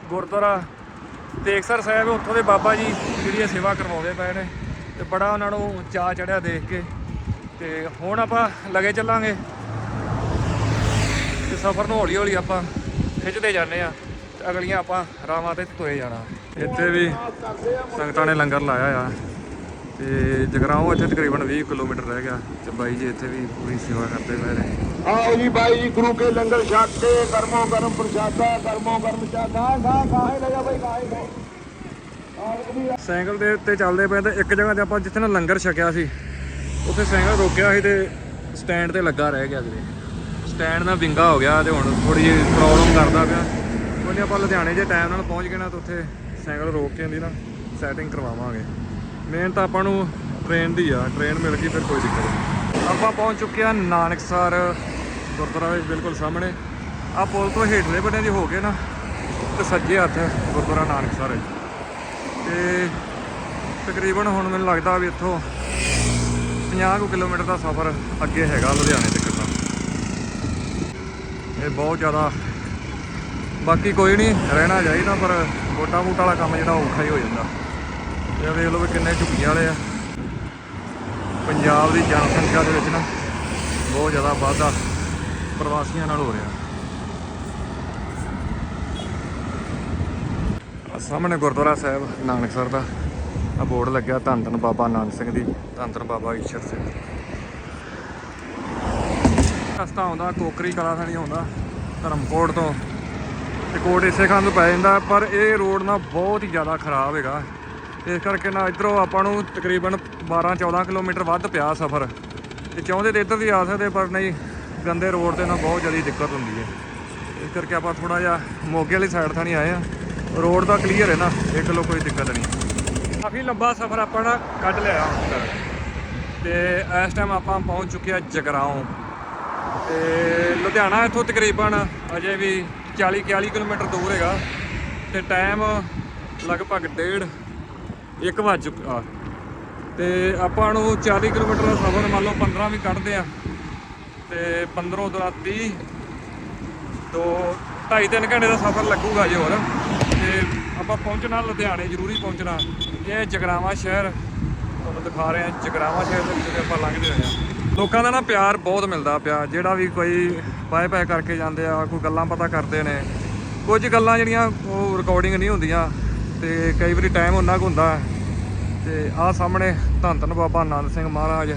ਗੁਰਦੁਆਰਾ ਤੇਗਸਰ ਸਾਹਿਬ, ਉੱਥੋਂ ਦੇ ਬਾਬਾ ਜੀ ਜਿਹੜੀ ਇਹ ਸੇਵਾ ਕਰਵਾਉਂਦੇ ਪਏ ਨੇ। ਤੇ ਬੜਾ ਉਹਨਾਂ ਨੂੰ ਚਾਅ ਚੜਿਆ ਦੇਖ ਕੇ। ਤੇ ਹੁਣ ਆਪਾਂ ਲਗੇ ਚੱਲਾਂਗੇ। ਤੇ ਸਫ਼ਰ ਨੂੰ ਹੌਲੀ ਹੌਲੀ ਆਪਾਂ ਖਿੱਚਦੇ ਜਾਂਦੇ ਆ ਅਗਲੀਆਂ ਆਪਾਂ ਰਾਵਾਂ ਤੇ ਤੋਏ ਜਾਣਾ। ਇੱਥੇ ਵੀ ਸੰਗਤਾਂ ਨੇ ਲੰਗਰ ਲਾਇਆ ਆ। ਤੇ ਜਗਰਾਉਂ ਇੱਥੇ ਤਕਰੀਬਨ 20 ਕਿਲੋਮੀਟਰ ਰਹਿ ਗਿਆ ਤੇ ਬਾਈ ਜੀ ਇੱਥੇ ਵੀ ਪੂਰੀ ਸੇਵਾ ਕਰਦੇ ਪਏ ਨੇ। ਆਓ ਜੀ ਬਾਈ ਜੀ ਗੁਰੂ ਕੇ ਲੰਗਰ ਛਕ ਕੇ ਕਰਮੋ ਕਰਮ ਪ੍ਰਸ਼ਾਦਾ ਕਰਮੋ ਕਰਮ ਚਾਦਾ ਗਾ ਗਾਹੇ ਲੈ ਜਾ ਬਾਈ ਗਾਹੇ ਸਾਈਕਲ ਦੇ ਉੱਤੇ ਚੱਲਦੇ ਪਏ ਤੇ ਇੱਕ ਜਗ੍ਹਾ ਤੇ ਆਪਾਂ ਜਿੱਥੇ ਨਾ ਲੰਗਰ ਛਕਿਆ ਸੀ ਉੱਥੇ ਸਾਈਕਲ ਰੋਕਿਆ ਸੀ ਤੇ ਸਟੈਂਡ ਤੇ ਲੱਗਾ ਰਹਿ ਗਿਆ ਕਿਤੇ ਸਟੈਂਡ ਦਾ ਵਿੰਗਾ ਹੋ ਗਿਆ ਤੇ ਹੁਣ ਥੋੜੀ ਜਿਹੀ ਪ੍ਰੋਬਲਮ ਕਰਦਾ ਪਿਆ। ਕੋਈ ਆਪਾਂ ਲੁਧਿਆਣੇ ਜੇ ਟਾਈਮ ਨਾਲ ਪਹੁੰਚ ਗਏ ਨਾ ਤਾਂ ਉੱਥੇ ਸਾਈਕਲ ਰੋਕ ਕੇ ਇਹਦੀ ਨਾ ਸੈਟਿੰਗ ਕਰਵਾਵਾਂਗੇ। ਮੇਨ ਤਾਂ ਆਪਾਂ ਨੂੰ ਟ੍ਰੇਨ ਦੀ ਆ ਟ੍ਰੇਨ ਮਿਲ ਗਈ, ਫਿਰ ਕੋਈ ਦਿੱਕਤ ਨਹੀਂ। ਆਪਾਂ ਪਹੁੰਚ ਚੁੱਕੇ ਆ ਨਾਨਕਸਰ ਗੁਰਦੁਆਰਾ ਦੇ ਬਿਲਕੁਲ ਸਾਹਮਣੇ। ਆ ਪੁਲ ਤੋਂ ਹੇਠਲੇ ਬੰਨੇ ਦੀ ਹੋ ਕੇ ਨਾ ਤੇ ਸੱਜੇ ਹੱਥ ਗੁਰਦੁਆਰਾ ਨਾਨਕਸਰ ਹੈ ਤੇ ਤਕਰੀਬਨ ਹੁਣ ਮੈਨੂੰ ਲੱਗਦਾ ਵੀ ਇੱਥੋਂ 50 ਕੁ ਕਿਲੋਮੀਟਰ ਦਾ ਸਫ਼ਰ ਅੱਗੇ ਹੈਗਾ ਲੁਧਿਆਣੇ ਤੱਕ ਦਾ ਇਹ ਬਹੁਤ ਜ਼ਿਆਦਾ ਬਾਕੀ ਕੋਈ ਨਹੀਂ, ਰਹਿਣਾ ਚਾਹੀਦਾ, ਪਰ ਮੋਟਾ ਮੋਟਾ ਵਾਲਾ ਕੰਮ ਜਿਹੜਾ ਔਖਾ ਹੀ ਹੋ ਜਾਂਦਾ। ਇਹ ਵੇਖ ਲਓ ਵੀ ਕਿੰਨੇ ਝੁੱਗੀਆਂ ਵਾਲੇ ਆ। ਪੰਜਾਬ ਦੀ ਜਨਸੰਖਿਆ ਦੇ ਵਿੱਚ ਨਾ ਬਹੁਤ ਜ਼ਿਆਦਾ ਵਾਧਾ ਪ੍ਰਵਾਸੀਆਂ ਨਾਲ ਹੋ ਰਿਹਾ। ਆਹ ਸਾਹਮਣੇ ਗੁਰਦੁਆਰਾ ਸਾਹਿਬ ਨਾਨਕਸਰ ਦਾ। ਆ ਬੋਰਡ ਲੱਗਿਆ ਧੰਨ ਧੰਨ ਬਾਬਾ ਨਾਨਕ ਸਿੰਘ ਦੀ ਧੰਨ ਧੰਨ ਬਾਬਾ ਈਸ਼ਰ ਸਿੰਘ। ਰਸਤਾ ਆਉਂਦਾ, ਕੋਕਰੀ ਕਲਾ ਥਾਣੀ ਆਉਂਦਾ, ਧਰਮਕੋਟ ਤੋਂ। ਤੇ ਕੋਟ ਇਸੇ ਖਾਨ ਤੋਂ ਪੈ ਜਾਂਦਾ, ਪਰ ਇਹ ਰੋਡ ਨਾ ਬਹੁਤ ਹੀ ਜ਼ਿਆਦਾ ਖਰਾਬ ਹੈਗਾ। ਇਸ ਕਰਕੇ ਨਾ ਇਧਰੋਂ ਆਪਾਂ ਨੂੰ ਤਕਰੀਬਨ 12 14 ਕਿਲੋਮੀਟਰ ਵੱਧ ਪਿਆ ਸਫ਼ਰ। ਤੇ ਚਾਹੁੰਦੇ ਤੇ ਇੱਧਰ ਵੀ ਆ ਸਕਦੇ, ਪਰ ਨਹੀਂ, ਗੰਦੇ ਰੋਡ ਤੇ ਨਾ ਬਹੁਤ ਜ਼ਿਆਦਾ ਦਿੱਕਤ ਹੁੰਦੀ ਹੈ। ਇਸ ਕਰਕੇ ਆਪਾਂ ਥੋੜਾ ਜਿਹਾ ਮੋਗੇ ਵਾਲੀ ਸਾਈਡ ਥਾਣੀ ਆਏ ਆ ਰੋਡ ਤਾਂ ਕਲੀਅਰ ਹੈ ਨਾ ਇੱਕ ਲੋ ਕੋਈ ਦਿੱਕਤ ਨਹੀਂ। ਕਾਫੀ ਲੰਬਾ ਸਫ਼ਰ ਆਪਾਂ ਨਾ ਕੱਢ ਲਿਆ ਹੁਣ ਤੇ ਇਸ ਟਾਈਮ ਆਪਾਂ ਪਹੁੰਚ ਚੁੱਕੇ ਆ ਜਗਰਾਉਂ। ਤੇ ਲੁਧਿਆਣਾ ਇੱਥੋਂ ਤਕਰੀਬਨ ਅਜੇ ਵੀ 40 41 ਕਿਲੋਮੀਟਰ ਦੂਰ ਹੈਗਾ ਤੇ ਟਾਈਮ ਲਗਭਗ ਡੇਢ 1 ਵੱਜ ਚੁੱਕਾ ਤੇ ਆਪਾਂ ਨੂੰ 40 ਕਿਲੋਮੀਟਰ ਦਾ ਸਫ਼ਰ ਮੰਨ ਲਓ 15 ਵੀ ਕੱਢਦੇ ਆ ਤੇ 15 ਤੋਂ 30 ਤੋਂ 2.5 3 ਘੰਟੇ ਦਾ ਸਫ਼ਰ ਲੱਗੂਗਾ ਜੇ ਹੋਰ। ਤੇ ਆਪਾਂ ਪਹੁੰਚਣਾ ਲੁਧਿਆਣੇ, ਜ਼ਰੂਰੀ ਪਹੁੰਚਣਾ। ਇਹ ਜਗਰਾਵਾ ਸ਼ਹਿਰ। ਤੁਹਾਨੂੰ ਦਿਖਾ ਰਹੇ ਹਾਂ ਜਗਰਾਵਾ ਸ਼ਹਿਰ ਦੇ ਵਿੱਚ ਆਪਾਂ ਲੰਘਦੇ ਹੋਏ ਆ। ਲੋਕਾਂ ਦਾ ਨਾ ਪਿਆਰ ਬਹੁਤ ਮਿਲਦਾ ਪਿਆ, ਜਿਹੜਾ ਵੀ ਕੋਈ ਬਾਏ ਬਾਏ ਕਰਕੇ ਜਾਂਦੇ ਆ, ਕੋਈ ਗੱਲਾਂ ਪਤਾ ਕਰਦੇ ਨੇ। ਕੁਝ ਗੱਲਾਂ ਜਿਹੜੀਆਂ ਉਹ ਰਿਕਾਰਡਿੰਗ ਨਹੀਂ ਹੁੰਦੀਆਂ ਤੇ ਕਈ ਵਾਰੀ ਟਾਈਮ ਉਹਨਾਂ ਕੁ ਹੁੰਦਾ। ਤੇ ਆਹ ਸਾਹਮਣੇ ਧੰਨ ਧੰਨ ਬਾਬਾ ਆਨੰਦ ਸਿੰਘ ਮਹਾਰਾਜ,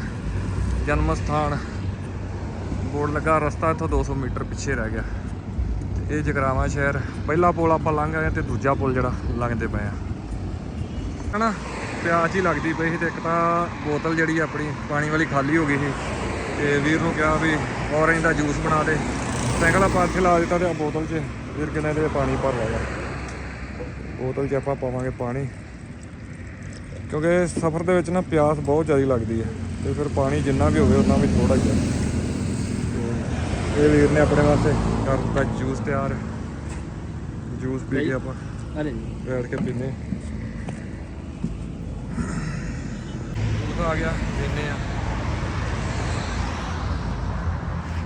ਜਨਮ ਸਥਾਨ। ਬੋਰਡ ਲੱਗਾ ਰਸਤਾ ਇੱਥੋਂ 200 ਮੀਟਰ ਪਿੱਛੇ ਰਹਿ ਗਿਆ। ਤੇ ਇਹ ਜਗਰਾਵਾ ਸ਼ਹਿਰ, ਪਹਿਲਾ ਪੁਲ ਆਪਾਂ ਲੰਘ ਆਏ ਤੇ ਦੂਜਾ ਪੁਲ ਜਿਹੜਾ ਲੰਘਦੇ ਪਏ ਆ। ਹਨਾ? ਪਿਆਸ ਹੀ ਲੱਗਦੀ ਪਈ ਸੀ ਤੇ ਇੱਕ ਤਾਂ ਬੋਤਲ ਜਿਹੜੀ ਆਪਣੀ ਪਾਣੀ ਵਾਲੀ ਖਾਲੀ ਹੋ ਗਈ ਸੀ ਤੇ ਵੀਰ ਨੂੰ ਕਿਹਾ ਵੀ ਔਰੰਜ ਦਾ ਜੂਸ ਬਣਾ ਦੇ। ਸਾਈਕਲ ਆਪਾਂ ਇੱਥੇ ਲਾ ਦਿੱਤਾ ਤੇ ਬੋਤਲ 'ਚ। ਵੀਰ ਕਹਿੰਦਾ ਇਹਦੇ 'ਚ ਪਾਣੀ ਭਰ ਲਿਆ ਬੋਤਲ 'ਚ ਆਪਾਂ ਪਾਵਾਂਗੇ ਪਾਣੀ। ਕਿਉਂਕਿ ਸਫ਼ਰ ਦੇ ਵਿੱਚ ਨਾ ਪਿਆਸ ਬਹੁਤ ਜ਼ਿਆਦਾ ਲੱਗਦੀ ਹੈ ਤੇ ਫਿਰ ਪਾਣੀ ਜਿੰਨਾ ਵੀ ਹੋਵੇ ਉਹਨਾਂ ਵੀ ਥੋੜਾ ਹੀ ਹੈ। ਤੇ ਇਹ ਵੀਰ ਨੇ ਆਪਣੇ ਵਾਸਤੇ ਕਰ ਦਿੱਤਾ ਜੂਸ ਤਿਆਰ। ਜੂਸ ਪੀ ਕੇ ਆਪਾਂ ਅਰੇ ਬੈਠ ਕੇ ਪੀਨੇ ਜੂਸ ਆ ਗਿਆ ਪੀਨੇ ਆ।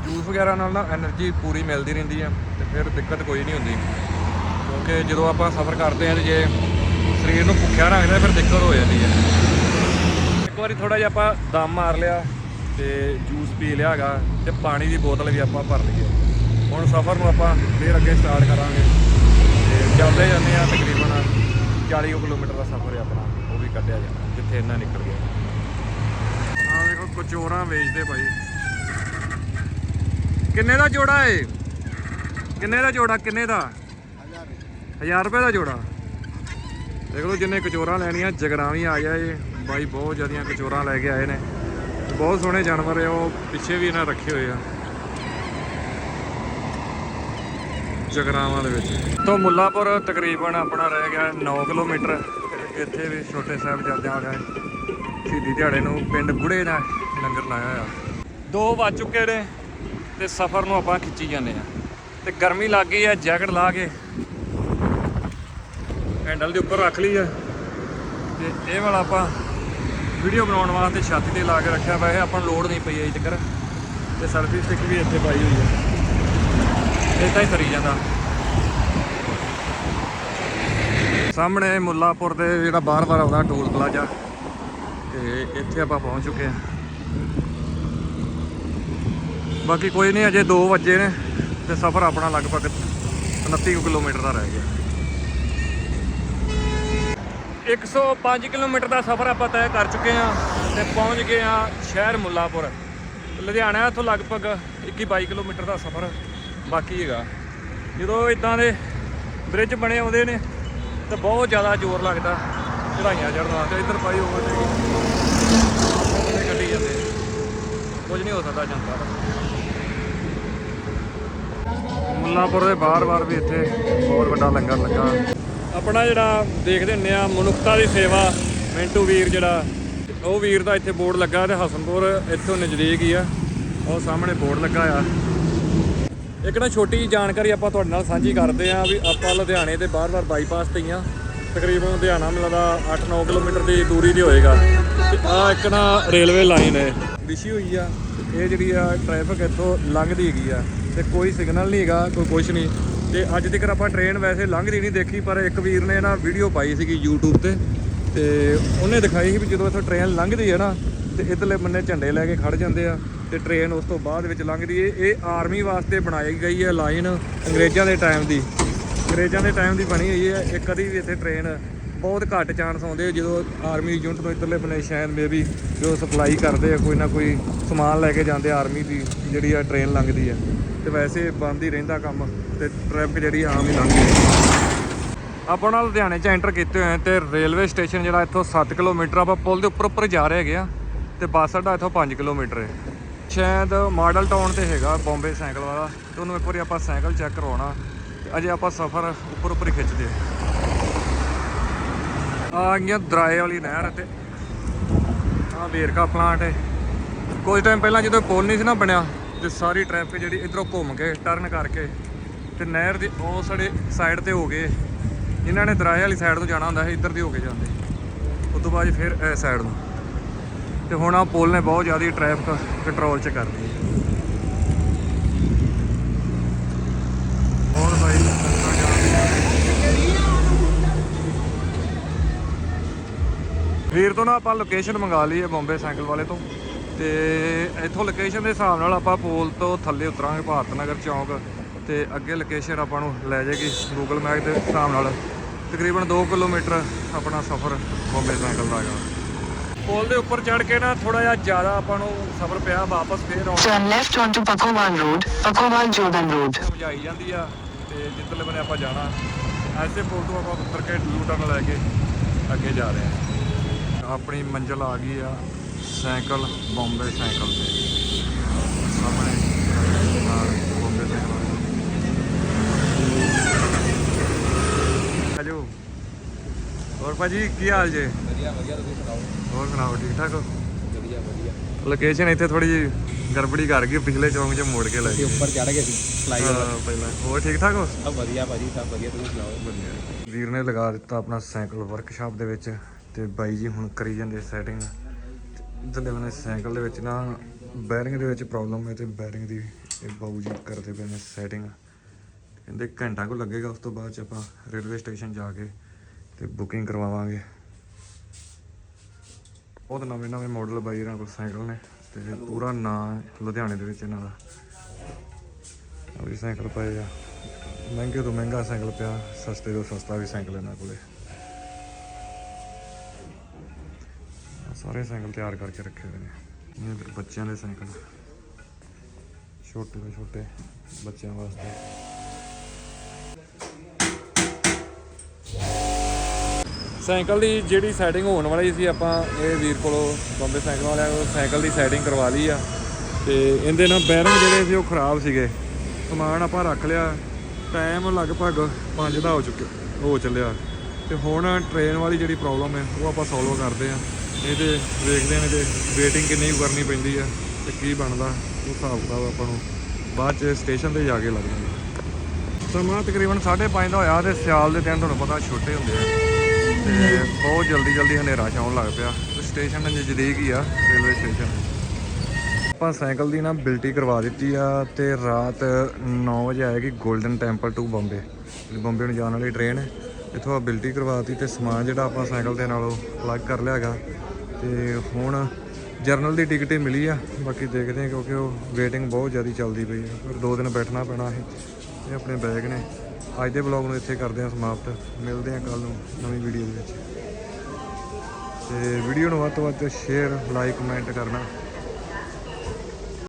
ਜੂਸ ਵਗੈਰਾ ਨਾਲ ਨਾ એનર્ਜੀ ਪੂਰੀ ਮਿਲਦੀ ਰਹਿੰਦੀ ਆ ਤੇ ਫਿਰ ਦਿੱਕਤ ਕੋਈ ਨਹੀਂ ਹੁੰਦੀ। ਕਿਉਂਕਿ ਜਦੋਂ ਆਪਾਂ ਸਫ਼ਰ ਕਰਦੇ ਆ ਤੇ ਜੇ ਸਰੀਰ ਨੂੰ ਭੁੱਖਿਆ ਰੱਖਦੇ ਫਿਰ ਦਿੱਕਤ ਹੋ ਜਾਂਦੀ ਆ। ਇੱਕ ਵਾਰੀ ਥੋੜਾ ਜਿਹਾ ਆਪਾਂ ਦਮ ਮਾਰ ਲਿਆ ਤੇ ਜੂਸ ਪੀ ਲਿਆ ਹੈਗਾ ਤੇ ਪਾਣੀ ਦੀ ਬੋਤਲ ਵੀ ਆਪਾਂ ਭਰ ਲਈ ਹੁਣ ਸਫ਼ਰ ਨੂੰ ਆਪਾਂ ਫੇਰ ਅੱਗੇ ਸਟਾਰਟ ਕਰਾਂਗੇ। ਤੇ ਚੱਲਦੇ ਜਾਂਦੇ ਆ ਤਕਰੀਬਨ 40 ਕਿਲੋਮੀਟਰ ਦਾ ਸਫ਼ਰ ਹੈ ਆਪਣਾ, ਉਹ ਵੀ ਕੱਢਿਆ ਜਾਂਦਾ, ਜਿੱਥੇ ਇੰਨਾ ਨਿਕਲ ਗਿਆ। ਕਚੋਰਾ ਵੇਚਦੇ ਭਾਈ। ਕਿੰਨੇ ਦਾ ਜੋੜਾ ਏ? ਕਿੰਨੇ ਦਾ ਜੋੜਾ, ਕਿੰਨੇ ਦਾ? 1000 ਰੁਪਏ ਦਾ ਜੋੜਾ। ਦੇਖ ਲਓ ਜਿੰਨੇ ਕਚੋਰਾ ਲੈਣੀਆਂ ਜਗਰਾਵੀ ਆ ਗਿਆ ਏ। ਬਾਈ, ਬਹੁਤ ਜ਼ਿਆਦੀਆਂ ਕਚੋਰਾ ਲੈ ਕੇ ਆਏ ਨੇ। ਬਹੁਤ ਸੋਹਣੇ ਜਾਨਵਰ ਆ, ਉਹ ਪਿੱਛੇ ਵੀ ਇਹਨਾਂ ਰੱਖੇ ਹੋਏ ਆ। ਜਗਰਾਵਾਂ ਦੇ ਵਿੱਚ। ਤੋਂ ਮੁੱਲਾਪੁਰ ਤਕਰੀਬਨ ਆਪਣਾ ਰਹਿ ਗਿਆ 9 ਕਿਲੋਮੀਟਰ। ਇੱਥੇ ਵੀ ਛੋਟੇ ਸਾਹਿਬਜ਼ਾਦਿਆਂ ਗਏ ਸ਼ਹੀਦੀ ਦਿਹਾੜੇ ਨੂੰ ਪਿੰਡ ਗੁੜੇ ਦਾ ਲੰਗਰ ਲਾਇਆ ਆ 2 ਵੱਜ ਚੁੱਕੇ ਨੇ ਤੇ ਸਫ਼ਰ ਨੂੰ ਆਪਾਂ ਖਿੱਚੀ ਜਾਂਦੇ ਆ ਤੇ ਗਰਮੀ ਲੱਗ ਗਈ ਆ ਜੈਕਟ ਲਾ ਕੇ ਹੈਂਡਲ ਦੇ ਉੱਪਰ ਰੱਖ ਲਈ ਆ ਤੇ ਇਹ ਵਾਲਾ ਆਪਾਂ ਵੀਡੀਓ ਬਣਾਉਣ ਵਾਸਤੇ ਛਾਤੀ ਤੇ ਲਾ ਕੇ ਰੱਖਿਆ। ਵੈਸੇ ਆਪਾਂ ਨੂੰ ਲੋਡ ਨਹੀਂ ਪਈ ਅਜੇ ਤੱਕ ਤੇ ਸੈਲਫੀ ਸਟਿਕ ਵੀ ਇੱਥੇ ਪਾਈ ਹੋਈ ਹੈ। ਇਦਾਂ ਹੀ ਤਰੀ ਜਾਂਦਾ। ਸਾਹਮਣੇ ਮੁੱਲਾਪੁਰ ਦੇ ਜਿਹੜਾ ਬਾਰ-ਬਾਰ ਆਉਂਦਾ ਟੋਲ ਪਲਾਜ਼ਾ। ਤੇ ਇੱਥੇ ਆਪਾਂ ਪਹੁੰਚ ਚੁੱਕੇ ਹਾਂ। ਬਾਕੀ ਕੋਈ ਨਹੀਂ, ਅਜੇ 2 ਵਜੇ ਨੇ ਤੇ ਸਫ਼ਰ ਆਪਣਾ ਲਗਭਗ 29 ਕੁ ਕਿਲੋਮੀਟਰ ਦਾ ਰਹਿ ਗਿਆ। 105 ਕਿਲੋਮੀਟਰ ਦਾ ਸਫ਼ਰ ਆਪਾਂ ਤੈਅ ਕਰ ਚੁੱਕੇ ਹਾਂ ਤੇ ਪਹੁੰਚ ਗਏ ਹਾਂ ਸ਼ਹਿਰ ਮੁੱਲਾਪੁਰ। ਲੁਧਿਆਣਾ ਤੋਂ ਲਗਭਗ 21-22 ਕਿਲੋਮੀਟਰ ਦਾ ਸਫ਼ਰ ਬਾਕੀ ਹੈਗਾ। ਜਦੋਂ ਇਦਾਂ ਦੇ ਬ੍ਰਿਜ ਬਣੇ ਆਉਂਦੇ ਨੇ ਤੇ ਬਹੁਤ ਜ਼ਿਆਦਾ ਜ਼ੋਰ ਲੱਗਦਾ। ਚੜਾਈਆਂ ਚੜ੍ਹਨ ਵਾਸਤੇ, ਇੱਧਰ ਪਾਈ ਹੋਵੇ ਤੇ ਗੱਡੀ ਜਾਂਦੇ ਕੁਝ ਨਹੀਂ ਹੋ ਸਕਦਾ ਜਾਂਦਾ। ਮੁੱਲਾਪੁਰ ਦੇ ਬਾਰ-ਬਾਰ ਵੀ ਇੱਥੇ ਬਹੁਤ ਵੱਡਾ ਲੰਗਰ ਲੱਗਾ। ਆਪਣਾ ਜਿਹੜਾ ਦੇਖਦੇ ਹੁੰਦੇ ਆ, ਮਨੁੱਖਤਾ ਦੀ ਸੇਵਾ, ਮਿੰਟੂ ਵੀਰ ਜਿਹੜਾ, ਉਹ ਵੀਰ ਦਾ ਇੱਥੇ ਬੋਰਡ ਲੱਗਾ ਤੇ ਹਸਨਪੁਰ ਇੱਥੋਂ ਨਜ਼ਦੀਕ ਹੀ ਆ। ਉਹ ਸਾਹਮਣੇ ਬੋਰਡ ਲੱਗਾ ਆ। ਇੱਕ ਨਾ ਛੋਟੀ ਜਿਹੀ ਜਾਣਕਾਰੀ ਆਪਾਂ ਤੁਹਾਡੇ ਨਾਲ ਸਾਂਝੀ ਕਰਦੇ ਆ ਵੀ ਆਪਾਂ ਲੁਧਿਆਣੇ ਦੇ ਬਾਰ-ਬਾਰ ਬਾਈਪਾਸ ਤੇ ਹੀ ਆ। ਤਕਰੀਬਨ ਲੁਧਿਆਣਾ ਮਿਲਦਾ 8-9 ਕਿਲੋਮੀਟਰ ਦੀ ਦੂਰੀ ਤੇ ਹੋਏਗਾ। ਤੇ ਆ ਇੱਕ ਨਾ ਰੇਲਵੇ ਲਾਈਨ ਹੈ। ਵਿਛੀ ਹੋਈ ਆ। ਇਹ ਜਿਹੜੀ ਆ ਟ੍ਰੈਫਿਕ ਇੱਥੋਂ ਲੰਘਦੀ ਹੈਗੀ ਆ। ਤੇ ਕੋਈ ਸਿਗਨਲ ਨਹੀਂ ਹੈਗਾ, ਕੋਈ ਕੁਝ ਨਹੀਂ। ਤੇ ਅੱਜ ਤੱਕ ਆਪਾਂ ਟ੍ਰੇਨ ਵੈਸੇ ਲੰਘਦੀ ਨਹੀਂ ਦੇਖੀ, ਪਰ ਇੱਕ ਵੀਰ ਨੇ ਨਾ ਵੀਡੀਓ ਪਾਈ ਸੀਗੀ YouTube ਤੇ। ਤੇ ਉਹਨੇ ਦਿਖਾਈ ਸੀ ਵੀ ਜਦੋਂ ਇੱਥੋਂ ਟ੍ਰੇਨ ਲੰਘਦੀ ਹੈ ਨਾ, ਤੇ ਇਧਰਲੇ ਬੰਨੇ ਝੰਡੇ ਲੈ ਕੇ ਖੜ ਜਾਂਦੇ ਆ। ਤੇ ਟ੍ਰੇਨ ਉਸ ਤੋਂ ਬਾਅਦ ਵਿੱਚ ਲੰਘਦੀ ਏ। ਇਹ ਆਰਮੀ ਵਾਸਤੇ ਬਣਾਈ ਗਈ ਹੈ ਲਾਈਨ ਅੰਗਰੇਜ਼ਾਂ ਦੇ ਟਾਈਮ ਦੀ। ਅੰਗਰੇਜ਼ਾਂ ਦੇ ਟਾਈਮ ਦੀ ਬਣੀ ਹੋਈ ਹੈ। ਇੱਕ ਕਦੀ ਵੀ ਇੱਥੇ ਟ੍ਰੇਨ ਬਹੁਤ ਘੱਟ ਚਾਂਸ ਆਉਂਦੇ ਆ, ਜਦੋਂ ਆਰਮੀ ਯੂਨਿਟ ਤੋਂ ਇੱਧਰਲੇ ਬੰਨੇ ਸ਼ਾਇਦ ਮੇਬੀ ਜੋ ਸਪਲਾਈ ਕਰਦੇ ਆ, ਕੋਈ ਨਾ ਕੋਈ ਸਮਾਨ ਲੈ ਕੇ ਜਾਂਦੇ ਆਰਮੀ ਦੀ, ਜਿਹੜੀ ਆ ਟ੍ਰੇਨ ਲੰਘਦੀ ਆ। ਤੇ ਵੈਸੇ ਬੰਦ ਹੀ ਰਹਿੰਦਾ ਕੰਮ ਤੇ ਟ੍ਰੈਫਿਕ ਜਿਹੜੀ ਆਮ ਹੀ ਲੰਘਦੀ ਆਪਾਂ ਨਾਲ ਲੁਧਿਆਣੇ ਚ ਐਂਟਰ ਕੀਤੇ ਹੋਏ ਹਾਂ ਤੇ ਰੇਲਵੇ ਸਟੇਸ਼ਨ ਜਿਹੜਾ ਇੱਥੋਂ 7 ਕਿਲੋਮੀਟਰ ਆਪਾਂ ਪੁਲ ਦੇ ਉੱਪਰ ਉੱਪਰ ਜਾ ਰਹੇ ਹੈਗੇ ਆ ਤੇ ਬੱਸ ਅੱਡਾ ਇੱਥੋਂ 5 ਕਿਲੋਮੀਟਰ ਹੈ। ਸ਼ਾਇਦ ਮਾਡਲ ਟਾਊਨ ਤੇ ਹੈਗਾ, ਬੰਬੇ ਸਾਈਕਲ ਵਾਲਾ। ਤੇ ਉਹਨੂੰ ਇੱਕ ਵਾਰੀ ਆਪਾਂ ਸਾਈਕਲ ਚੈੱਕ ਕਰਵਾਉਣਾ। ਅਜੇ ਆਪਾਂ ਸਫ਼ਰ ਉੱਪਰ ਉੱਪਰ ਹੀ ਖਿੱਚਦੇ ਆ ਆ ਗਈਆਂ ਦਰਾਏ ਵਾਲੀ ਨਹਿਰ ਤੇ ਆ ਵੇਰਕਾ ਪਲਾਂਟ ਹੈ ਕੁਝ ਟਾਈਮ ਪਹਿਲਾਂ ਜਦੋਂ ਪੁਲ ਨਹੀਂ ਸੀ ਨਾ ਬਣਿਆ, ਤੇ ਸਾਰੀ ਟ੍ਰੈਫਿਕ ਜਿਹੜੀ ਇਧਰੋਂ ਘੁੰਮ ਕੇ ਟਰਨ ਕਰਕੇ, ਤੇ ਨਹਿਰ ਦੀ ਉਹ ਸਾਡੇ ਸਾਈਡ ਤੇ ਹੋ ਗਏ। ਇਹਨਾਂ ਨੇ ਦਰਾਏ ਵਾਲੀ ਸਾਈਡ ਤੋਂ ਜਾਣਾ ਹੁੰਦਾ ਸੀ, ਇੱਧਰ ਦੀ ਹੋ ਕੇ ਜਾਂਦੇ। ਉਸ ਤੋਂ ਬਾਅਦ ਫਿਰ ਇਸ ਸਾਈਡ ਨੂੰ। ਤੇ ਹੁਣ ਆ ਪੁਲ ਨੇ ਬਹੁਤ ਜ਼ਿਆਦਾ ਟ੍ਰੈਫਿਕ ਕੰਟਰੋਲ 'ਚ ਕਰਦੀ ਹੈ ਹੋਰ ਬਾਈ। ਵੀਰ ਤੋਂ ਨਾ ਆਪਾਂ ਲੋਕੇਸ਼ਨ ਮੰਗਾ ਲਈ ਹੈ ਬੰਬੇ ਸਾਈਕਲ ਵਾਲੇ ਤੋਂ। ਤੇ ਇੱਥੋਂ ਲੋਕੇਸ਼ਨ ਦੇ ਹਿਸਾਬ ਨਾਲ ਆਪਾਂ ਪੁਲ ਤੋਂ ਥੱਲੇ ਉਤਰਾਂਗੇ ਭਾਰਤ ਨਗਰ ਚੌਂਕ। ਤੇ ਅੱਗੇ ਲੋਕੇਸ਼ਨ ਆਪਾਂ ਨੂੰ ਲੈ ਜਾਏਗੀ ਗੂਗਲ ਮੈਪ ਦੇ ਹਿਸਾਬ ਨਾਲ। ਤਕਰੀਬਨ 2 ਕਿਲੋਮੀਟਰ ਆਪਣਾ ਸਫ਼ਰ ਬੰਬੇ ਸਾਈਕਲ ਦਾ ਹੈਗਾ। ਪੁਲ ਦੇ ਉੱਪਰ ਚੜ ਕੇ ਨਾ ਥੋੜਾ ਜਿਹਾ ਜ਼ਿਆਦਾ ਆਪਾਂ ਨੂੰ ਸਫ਼ਰ ਪਿਆ ਵਾਪਸ ਫੇਰ ਆਉਣ। Turn left onto Pakowal Road, Pakowal Jordan Road. ਸਮਝਾਈ ਜਾਂਦੀ ਆ। ਜਿੱਧਰਲੇ ਬੰਨੇ ਆਪਾਂ ਜਾਣਾ। ਐਸੇ ਪੁਲ ਤੋਂ ਆਪਾਂ ਉੱਤਰ ਕੇ ਯੂ ਟਰਨ ਲੈ ਕੇ ਅੱਗੇ ਜਾ ਰਹੇ ਹਾਂ। ਆਪਣੀ ਮੰਜ਼ਿਲ ਆ ਗਈ ਆ ਸਾਈਕਲ ਬੰਬੇ ਸਾਈਕਲ ਤੇ। ਸਾਹਮਣੇ ਬੰਬੇ ਸਾਈਕਲ। ਹਲੋ। ਹੋਰ ਭਾਜੀ ਕੀ ਹਾਲ ਜੇ? ਵਧੀਆ ਵਧੀਆ ਤੁਸੀਂ ਸੁਣਾਓ? ਹੋਰ ਸੁਣਾਓ ਠੀਕ ਠਾਕ ਵਧੀਆ ਵਧੀਆ। ਲੋਕੇਸ਼ਨ ਇੱਥੇ ਥੋੜੀ ਜਿਹੀ ਗੜਬੜੀ ਕਰ ਗਈ ਪਿਛਲੇ ਚੌਂਕ 'ਚ ਮੋੜ ਕੇ ਲੈ ਗਏ। ਉੱਪਰ ਚੜ ਗਏ ਸੀ ਫਲਾਈ ਹਾਂ, ਪਹਿਲਾਂ। ਹੋਰ ਠੀਕ ਠਾਕ ਹੋ? ਸਭ ਵਧੀਆ ਭਾਜੀ ਸਭ ਵਧੀਆ ਤੁਸੀਂ ਸੁਣਾਓ? ਵੀਰ ਨੇ ਲਗਾ ਦਿੱਤਾ ਆਪਣਾ ਸਾਈਕਲ ਵਰਕਸ਼ਾਪ ਦੇ ਵਿੱਚ ਤੇ ਬਾਈ ਜੀ ਹੁਣ ਕਰੀ ਜਾਂਦੇ ਸੈਟਿੰਗ ਇਧਰਲੇ ਬੰਨੇ ਸਾਈਕਲ ਦੇ ਵਿੱਚ ਨਾ ਬੈਰਿੰਗ ਦੇ ਵਿੱਚ ਪ੍ਰੋਬਲਮ ਹੈ ਤੇ ਬੈਰਿੰਗ ਦੀ ਇਹ ਬਾਊ ਜੀ ਕਰਦੇ ਪਏ ਨੇ ਸੈਟਿੰਗ ਕਹਿੰਦੇ ਘੰਟਾ ਕੋ ਲੱਗੇਗਾ ਉਸ ਤੋਂ ਬਾਅਦ ਚ ਆਪਾਂ ਰੇਲਵੇ ਸਟੇਸ਼ਨ ਜਾ ਕੇ ਤੇ ਬੁਕਿੰਗ ਕਰਵਾਵਾਂਗੇ। ਬਹੁਤ ਨਵੇਂ ਨਵੇਂ ਮਾਡਲ ਬਾਈ ਇਹਨਾਂ ਕੋਲ ਸਾਈਕਲ ਨੇ। ਤੇ ਪੂਰਾ ਨਾਂ ਹੈ ਲੁਧਿਆਣੇ ਦੇ ਵਿੱਚ ਇਹਨਾਂ ਦਾ। ਆਹ ਸਾਈਕਲ ਪਏ ਆ। ਮਹਿੰਗੇ ਤੋਂ ਮਹਿੰਗਾ ਸਾਈਕਲ ਪਿਆ, ਸਸਤੇ ਤੋਂ ਸਸਤਾ ਵੀ ਸਾਈਕਲ ਇਹਨਾਂ ਕੋਲੇ। ਸਾਰੇ ਸਾਈਕਲ ਤਿਆਰ ਕਰਕੇ ਰੱਖੇ ਹੋਏ ਨੇ। ਇਹ ਬੱਚਿਆਂ ਦੇ ਸਾਈਕਲ। ਛੋਟੇ ਤੋਂ ਛੋਟੇ ਬੱਚਿਆਂ ਵਾਸਤੇ। ਸਾਈਕਲ ਦੀ ਜਿਹੜੀ ਸੈਟਿੰਗ ਹੋਣ ਵਾਲੀ ਸੀ, ਆਪਾਂ ਇਹ ਵੀਰ ਕੋਲੋਂ ਬੰਬੇ ਸਾਈਕਲ ਵਾਲਿਆਂ ਕੋਲੋਂ ਸਾਈਕਲ ਦੀ ਸੈਟਿੰਗ ਕਰਵਾ ਲਈ ਆ। ਤੇ ਇਹਦੇ ਨਾਲ ਬੈਰਿੰਗ ਜਿਹੜੇ ਸੀ, ਉਹ ਖਰਾਬ ਸੀਗੇ। ਸਮਾਨ ਆਪਾਂ ਰੱਖ ਲਿਆ। ਟਾਈਮ ਲਗਭਗ 5 ਦਾ ਹੋ ਚੁੱਕਿਆ, ਹੋ ਚੱਲਿਆ। ਤੇ ਹੁਣ ਟ੍ਰੇਨ ਵਾਲੀ ਜਿਹੜੀ ਪ੍ਰੋਬਲਮ ਹੈ, ਉਹ ਆਪਾਂ ਸੋਲਵ ਕਰਦੇ ਆ ਇਹ ਤੇ ਵੇਖਦੇ ਨੇ ਤੇ ਵੇਟਿੰਗ ਕਿੰਨੀ ਕਰਨੀ ਪੈਂਦੀ ਆ ਤੇ ਕੀ ਬਣਦਾ ਉਹ ਹਿਸਾਬ ਕਿਤਾਬ ਆਪਾਂ ਨੂੰ ਬਾਅਦ ਚ ਸਟੇਸ਼ਨ ਤੇ ਜਾ ਕੇ ਲੱਗਦਾ ਸਮਾਂ ਤਕਰੀਬਨ 5:30 ਦਾ ਹੋਇਆ ਤੇ ਸਿਆਲ ਦੇ ਦਿਨ ਤੁਹਾਨੂੰ ਪਤਾ ਛੋਟੇ ਹੁੰਦੇ ਆ। ਤੇ ਬਹੁਤ ਜਲਦੀ ਜਲਦੀ ਹਨੇਰਾ ਛਾਉਣ ਲੱਗ ਪਿਆ। ਸਟੇਸ਼ਨ ਨਜ਼ਦੀਕ ਹੀ ਆ, ਰੇਲਵੇ ਸਟੇਸ਼ਨ। ਆਪਾਂ ਸਾਈਕਲ ਦੀ ਨਾ ਬਿਲਟੀ ਕਰਵਾ ਦਿੱਤੀ ਆ ਤੇ ਰਾਤ 9 ਵਜੇ ਆਏਗੀ golden temple to Bombay Bombay ਨੂੰ ਜਾਣ ਵਾਲੀ ਟ੍ਰੇਨ ਹੈ। ਇੱਥੋਂ ਆ ਬਿਲਟੀ ਕਰਵਾਤੀ ਤੇ ਸਮਾਨ ਜਿਹੜਾ ਆਪਾਂ ਸਾਈਕਲ ਦੇ ਨਾਲੋਂ ਅਲੱਗ ਕਰ ਲਿਆ ਹੈਗਾ। ਤੇ ਹੁਣ ਜਰਨਲ ਦੀ ਟਿਕਟ ਹੀ ਮਿਲੀ ਆ। ਬਾਕੀ ਦੇਖਦੇ ਆ ਕਿਉਂਕਿ ਉਹ ਵੇਟਿੰਗ ਬਹੁਤ ਜ਼ਿਆਦਾ ਚੱਲਦੀ ਪਈ ਆ। ਫਿਰ ਦੋ ਦਿਨ ਬੈਠਣਾ ਪੈਣਾ ਇਹ ਇਹ ਆਪਣੇ ਬੈਗ ਨੇ। ਅੱਜ ਦੇ ਵਲੌਗ ਨੂੰ ਇੱਥੇ ਕਰਦੇ ਹਾਂ ਸਮਾਪਤ। ਮਿਲਦੇ ਹਾਂ ਕੱਲ ਨੂੰ ਨਵੀਂ ਵੀਡੀਓ ਦੇ ਵਿੱਚ। ਤੇ ਵੀਡੀਓ ਨੂੰ ਵੱਧ ਤੋਂ ਵੱਧ ਸ਼ੇਅਰ ਲਾਈਕ ਕਮੈਂਟ ਕਰਨਾ।